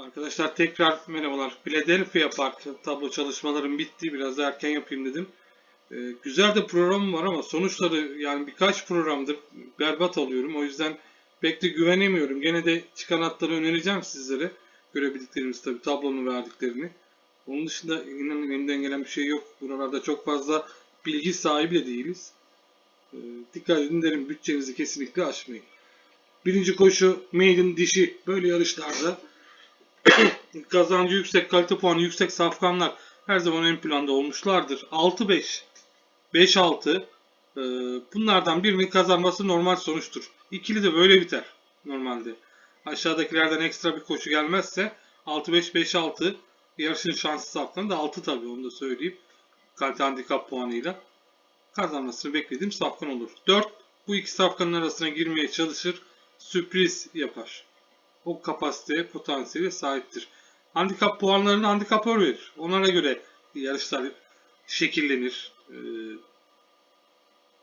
Arkadaşlar tekrar merhabalar. Philadelphia Park tablo çalışmalarım bitti. Biraz da erken yapayım dedim. Ee, güzel de programım var ama sonuçları yani birkaç programdır berbat alıyorum. O yüzden pek de güvenemiyorum. Gene de çıkan hatları önereceğim sizlere. Görebildiklerimiz tabii tablonun verdiklerini. Onun dışında inanın elimden gelen bir şey yok. Buralarda çok fazla bilgi sahibi de değiliz. Ee, dikkat edin derim bütçenizi kesinlikle aşmayın. Birinci koşu maiden dişi böyle yarışlarda kazancı yüksek, kalite puanı yüksek safkanlar her zaman ön planda olmuşlardır. 6-5, 5-6 e, bunlardan birinin kazanması normal sonuçtur. İkili de böyle biter normalde. Aşağıdakilerden ekstra bir koşu gelmezse 6-5, 5-6 yarışın şanslı safkanı da 6 tabii onu da söyleyeyim. Kalite handikap puanıyla kazanmasını beklediğim safkan olur. 4 bu iki safkanın arasına girmeye çalışır. Sürpriz yapar o kapasiteye, potansiyele sahiptir. Handikap puanlarını handikapör verir. Onlara göre yarışlar şekillenir, e,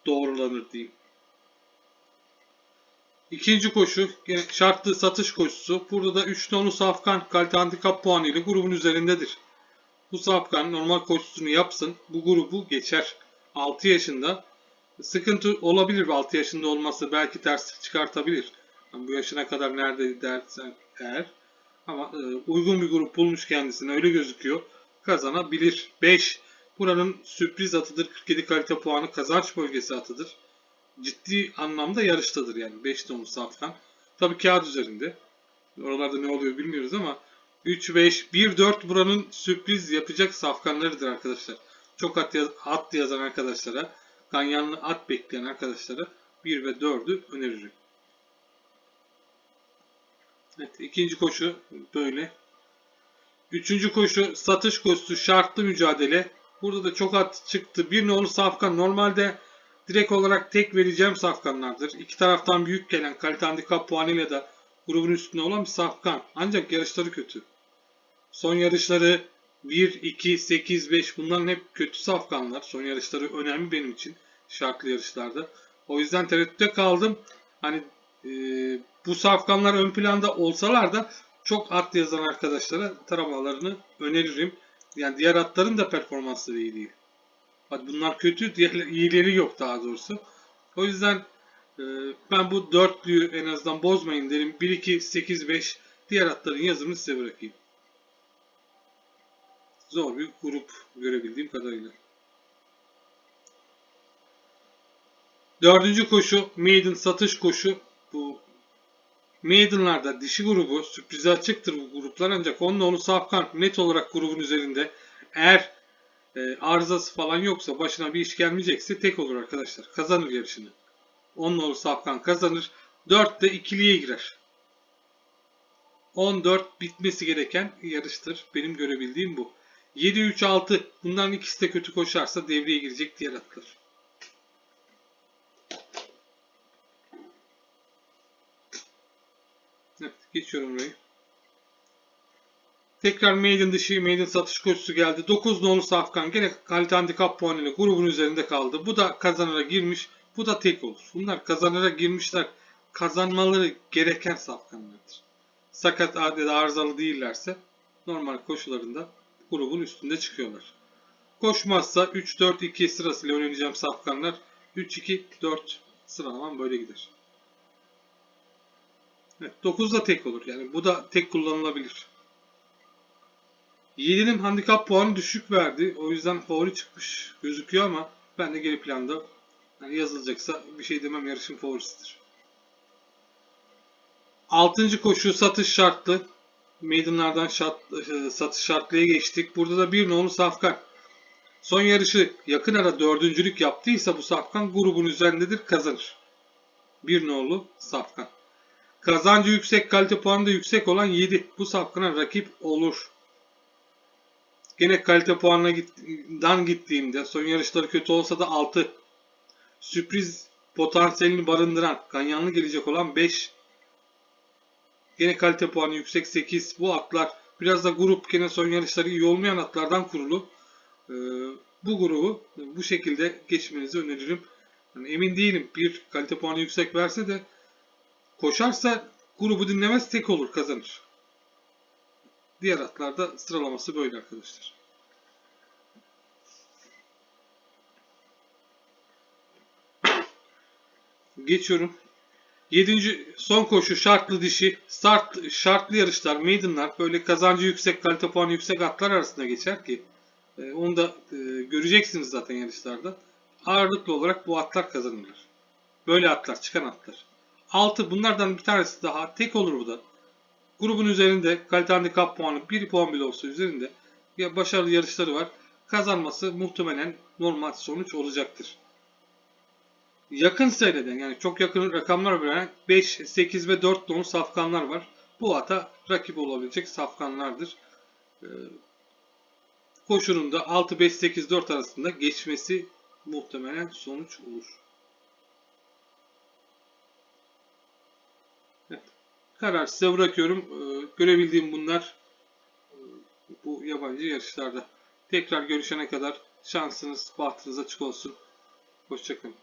doğrulanır diyeyim. İkinci koşu şartlı satış koşusu. Burada da 3 nolu safkan kalite handikap puanı ile grubun üzerindedir. Bu safkan normal koşusunu yapsın. Bu grubu geçer. 6 yaşında sıkıntı olabilir 6 yaşında olması belki terslik çıkartabilir. Bu yaşına kadar nerede dersen eğer. Ama e, uygun bir grup bulmuş kendisine öyle gözüküyor. Kazanabilir. 5. Buranın sürpriz atıdır. 47 kalite puanı kazanç bölgesi atıdır. Ciddi anlamda yarıştadır yani. 5 nolu safkan. Tabii kağıt üzerinde. Oralarda ne oluyor bilmiyoruz ama 3, 5, 1, 4 buranın sürpriz yapacak safkanlarıdır arkadaşlar. Çok at, yaz at yazan arkadaşlara, ganyanlı at bekleyen arkadaşlara 1 ve 4'ü öneririm. Evet, ikinci koşu böyle. Üçüncü koşu satış koşusu şartlı mücadele. Burada da çok at çıktı. Bir nolu safkan normalde direkt olarak tek vereceğim safkanlardır. İki taraftan büyük gelen kalite handikap puanıyla da grubun üstünde olan bir safkan. Ancak yarışları kötü. Son yarışları 1, 2, 8, 5 bunların hep kötü safkanlar. Son yarışları önemli benim için şartlı yarışlarda. O yüzden tereddütte kaldım. Hani e, bu safkanlar ön planda olsalar da çok at yazan arkadaşlara taramalarını öneririm. Yani diğer atların da performansları iyi değil. Hadi bunlar kötü, diğer iyileri yok daha doğrusu. O yüzden e, ben bu dörtlüyü en azından bozmayın derim. 1, 2, 8, 5 diğer atların yazımını size bırakayım. Zor bir grup görebildiğim kadarıyla. Dördüncü koşu maiden satış koşu. Bu Maiden'larda dişi grubu sürprize açıktır bu gruplar ancak onunla onu safkan net olarak grubun üzerinde eğer e, arızası falan yoksa başına bir iş gelmeyecekse tek olur arkadaşlar. Kazanır yarışını. Onunla onu safkan kazanır. 4 de ikiliye girer. 14 bitmesi gereken yarıştır. Benim görebildiğim bu. 7-3-6 bunların ikisi de kötü koşarsa devreye girecek diğer atlar. Evet, geçiyorum burayı. Tekrar maiden dışı maiden satış koşusu geldi. 9 nolu safkan gene kalite handikap puanıyla grubun üzerinde kaldı. Bu da kazanara girmiş. Bu da tek olur. Bunlar kazanara girmişler. Kazanmaları gereken safkanlardır. Sakat adeta arızalı değillerse normal koşularında grubun üstünde çıkıyorlar. Koşmazsa 3-4-2 sırasıyla oynayacağım safkanlar 3-2-4 sıralamam böyle gider. Evet, 9 da tek olur. Yani bu da tek kullanılabilir. 7'nin handikap puanı düşük verdi. O yüzden favori çıkmış gözüküyor ama ben de geri planda yani yazılacaksa bir şey demem yarışın favorisidir. 6. koşu satış şartlı. Maiden'lardan şart, e, satış şartlıya geçtik. Burada da bir nolu Safkan. Son yarışı yakın ara dördüncülük yaptıysa bu Safkan grubun üzerindedir kazanır. Bir nolu Safkan. Kazancı yüksek, kalite puanı da yüksek olan 7. Bu safkana rakip olur. Gene kalite puanından gittiğimde son yarışları kötü olsa da 6. Sürpriz potansiyelini barındıran ganyanlı gelecek olan 5. Gene kalite puanı yüksek 8. Bu atlar biraz da grup gene son yarışları iyi olmayan atlardan kurulu. Ee, bu grubu bu şekilde geçmenizi öneririm. Yani emin değilim bir kalite puanı yüksek verse de Koşarsa grubu dinlemez tek olur kazanır. Diğer atlarda sıralaması böyle arkadaşlar. Geçiyorum. 7. son koşu şartlı dişi, start, şartlı yarışlar, maidenlar böyle kazancı yüksek, kalite puanı yüksek atlar arasında geçer ki e, onu da e, göreceksiniz zaten yarışlarda. Ağırlıklı olarak bu atlar kazanırlar. Böyle atlar, çıkan atlar. 6 bunlardan bir tanesi daha tek olur bu da. Grubun üzerinde kalite handikap puanı 1 puan bile olsa üzerinde ya başarılı yarışları var. Kazanması muhtemelen normal sonuç olacaktır yakın seyreden yani çok yakın rakamlar veren 5, 8 ve 4 don safkanlar var. Bu ata rakip olabilecek safkanlardır. Ee, koşunun da 6, 5, 8, 4 arasında geçmesi muhtemelen sonuç olur. Karar size bırakıyorum. Ee, görebildiğim bunlar e, bu yabancı yarışlarda. Tekrar görüşene kadar şansınız, bahtınız açık olsun. Hoşçakalın.